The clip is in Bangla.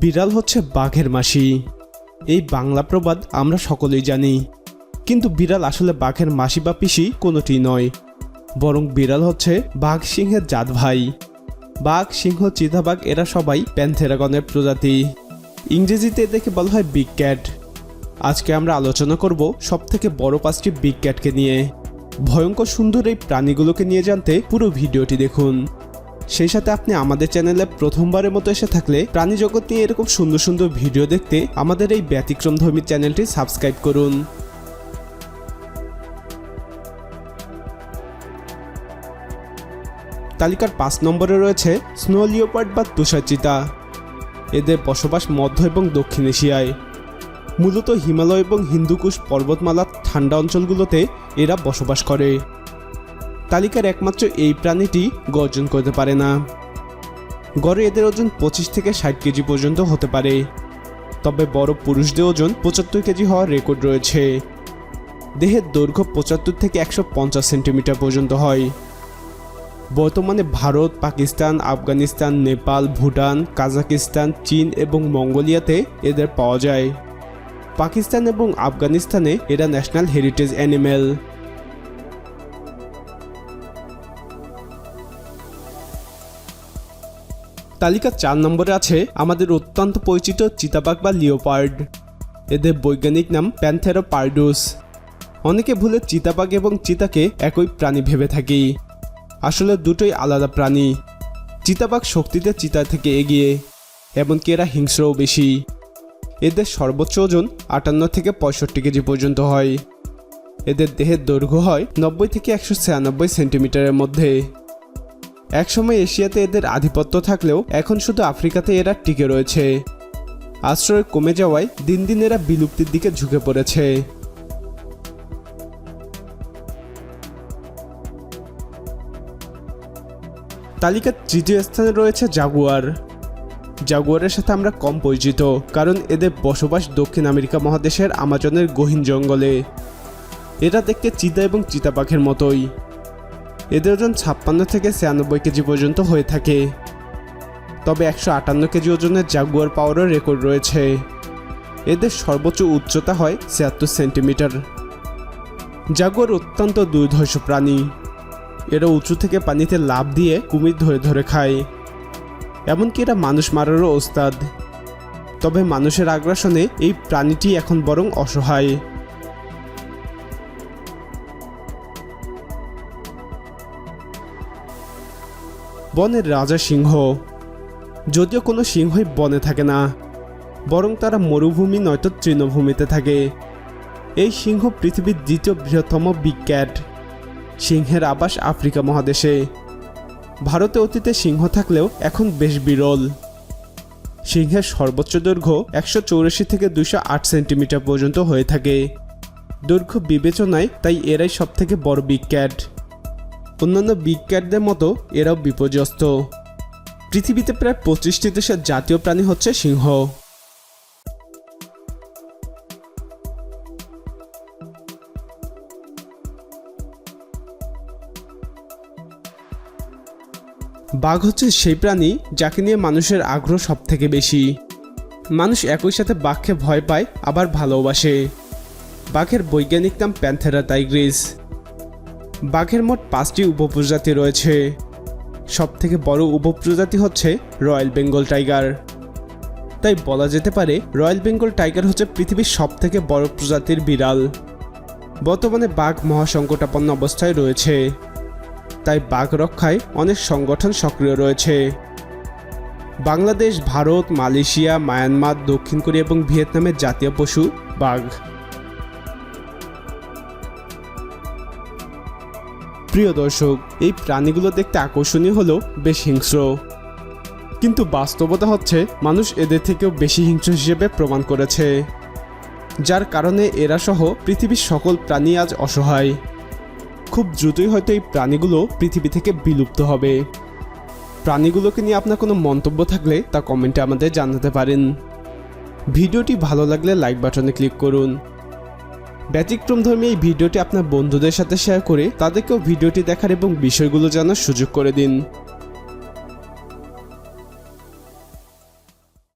বিড়াল হচ্ছে বাঘের মাসি। এই বাংলা প্রবাদ আমরা সকলেই জানি। কিন্তু বিড়াল আসলে বাঘের মাসি বা পিসি কোনোটি নয়। বরং বিড়াল হচ্ছে বাঘ সিংহের জাত ভাই। বাঘ, সিংহ, চিতাবাঘ এরা সবাই প্যান্থেরাগনের প্রজাতি। ইংরেজিতে এদেরকে বলা হয় বিগ ক্যাট। আজকে আমরা আলোচনা করব সবথেকে বড় পাঁচটি বিগ ক্যাটকে নিয়ে। ভয়ঙ্কর সুন্দর এই প্রাণীগুলোকে নিয়ে জানতে পুরো ভিডিওটি দেখুন। সেই সাথে আপনি আমাদের চ্যানেলে প্রথমবারের মতো এসে থাকলে প্রাণী জগৎ নিয়ে এরকম সুন্দর সুন্দর ভিডিও দেখতে আমাদের এই ব্যতিক্রমধর্মী চ্যানেলটি সাবস্ক্রাইব করুন। তালিকার পাঁচ নম্বরে রয়েছে স্নো লিওপার্ড বা তুষার চিতা। এদের বসবাস মধ্য এবং দক্ষিণ এশিয়ায়। মূলত হিমালয় এবং হিন্দুকুশ পর্বতমালার ঠান্ডা অঞ্চলগুলোতে এরা বসবাস করে। তালিকার একমাত্র এই প্রাণীটি গর্জন করতে পারে না। গড়ে এদের ওজন পঁচিশ থেকে ষাট কেজি পর্যন্ত হতে পারে। তবে বড় পুরুষদের ওজন পঁচাত্তর কেজি হওয়ার রেকর্ড রয়েছে। দেহের দৈর্ঘ্য পঁচাত্তর থেকে একশো পঞ্চাশ সেন্টিমিটার পর্যন্ত হয়। বর্তমানে ভারত, পাকিস্তান, আফগানিস্তান, নেপাল, ভুটান কাজাকিস্তান চীন এবং মঙ্গোলিয়াতে এদের পাওয়া যায়। পাকিস্তান এবং আফগানিস্তানে এরা ন্যাশনাল হেরিটেজ অ্যানিমেল। তালিকা চার নম্বরে আছে আমাদের অত্যন্ত পরিচিত চিতাবাঘ বা লিওপার্ড। এদের বৈজ্ঞানিক নাম প্যান্থেরো পার্ডুস অনেকে ভুলে চিতাবাঘ এবং চিতাকে একই প্রাণী ভেবে থাকি। আসলে দুটোই আলাদা প্রাণী। চিতাবাঘ শক্তিতে চিতা থেকে এগিয়ে, এমনকি এরা হিংস্রও বেশি। এদের সর্বোচ্চ ওজন আটান্ন থেকে পঁয়ষট্টি কেজি পর্যন্ত হয়। এদের দেহের দৈর্ঘ্য হয় নব্বই থেকে একশো ছিয়ানব্বই সেন্টিমিটারের মধ্যে। একসময় এশিয়াতে এদের আধিপত্য থাকলেও এখন শুধু আফ্রিকাতে এরা টিকে রয়েছে। আশ্রয় কমে যাওয়ায় দিন দিন এরা বিলুপ্তির দিকে ঝুঁকে পড়েছে। তালিকার তৃতীয় স্থানে রয়েছে জাগুয়ার। জাগুয়ারের সাথে আমরা কম পরিচিত, কারণ এদের বসবাস দক্ষিণ আমেরিকা মহাদেশের আমাজনের গহীন জঙ্গলে। এরা দেখতে চিতা এবং চিতাপাখের মতোই। এদের ওজন ছাপ্পান্ন থেকে ছিয়ানব্বই কেজি পর্যন্ত হয়ে থাকে। তবে একশো আটান্ন কেজি ওজনের জাগুয়ার পাওয়ারও রেকর্ড রয়েছে। এদের সর্বোচ্চ উচ্চতা হয় ছিয়াত্তর সেন্টিমিটার। জাগুয়ার অত্যন্ত দুর্ধর্ষ প্রাণী। এরা উঁচু থেকে পানিতে লাভ দিয়ে কুমির ধরে ধরে খায়। এমনকি এরা মানুষ মারারও ওস্তাদ। তবে মানুষের আগ্রাসনে এই প্রাণীটি এখন বরং অসহায়। বনের রাজা সিংহ। যদিও কোনো সিংহই বনে থাকে না, বরং তারা মরুভূমি নয়তো তৃণভূমিতে থাকে। এই সিংহ পৃথিবীর দ্বিতীয় বৃহত্তম ক্যাট, সিংহের আবাস আফ্রিকা মহাদেশে। ভারতে অতীতে সিংহ থাকলেও এখন বেশ বিরল। সিংহের সর্বোচ্চ দৈর্ঘ্য একশো চৌরাশি থেকে দুশো আট সেন্টিমিটার পর্যন্ত হয়ে থাকে। দৈর্ঘ্য বিবেচনায় তাই এরাই সব থেকে বড় ক্যাট। অন্যান্য ক্যাটদের মতো এরাও বিপর্যস্ত। পৃথিবীতে প্রায় পঁচিশটি দেশের জাতীয় প্রাণী হচ্ছে সিংহ। বাঘ হচ্ছে সেই প্রাণী যাকে নিয়ে মানুষের আগ্রহ সব থেকে বেশি। মানুষ একই সাথে বাঘকে ভয় পায়, আবার ভালোবাসে। বাঘের বৈজ্ঞানিক নাম প্যান্থেরা টাইগ্রিস। বাঘের মোট পাঁচটি উপপ্রজাতি রয়েছে। সব থেকে বড় উপপ্রজাতি হচ্ছে রয়্যাল বেঙ্গল টাইগার। তাই বলা যেতে পারে রয়্যাল বেঙ্গল টাইগার হচ্ছে পৃথিবীর সব থেকে বড় প্রজাতির বিড়াল। বর্তমানে বাঘ মহাসংকটাপন্ন অবস্থায় রয়েছে। তাই বাঘ রক্ষায় অনেক সংগঠন সক্রিয় রয়েছে। বাংলাদেশ, ভারত, মালয়েশিয়া, মায়ানমার, দক্ষিণ কোরিয়া এবং ভিয়েতনামের জাতীয় পশু বাঘ। প্রিয় দর্শক, এই প্রাণীগুলো দেখতে আকর্ষণীয় হলেও বেশ হিংস্র। কিন্তু বাস্তবতা হচ্ছে, মানুষ এদের থেকেও বেশি হিংস্র হিসেবে প্রমাণ করেছে। যার কারণে এরা সহ পৃথিবীর সকল প্রাণী আজ অসহায়। খুব দ্রুতই হয়তো এই প্রাণীগুলো পৃথিবী থেকে বিলুপ্ত হবে। প্রাণীগুলোকে নিয়ে আপনার কোনো মন্তব্য থাকলে তা কমেন্টে আমাদের জানাতে পারেন। ভিডিওটি ভালো লাগলে লাইক বাটনে ক্লিক করুন। ব্যতিক্রম ধর্মী এই ভিডিওটি আপনার বন্ধুদের সাথে শেয়ার করে তাদেরকেও ভিডিওটি দেখার এবং বিষয়গুলো জানার সুযোগ করে দিন।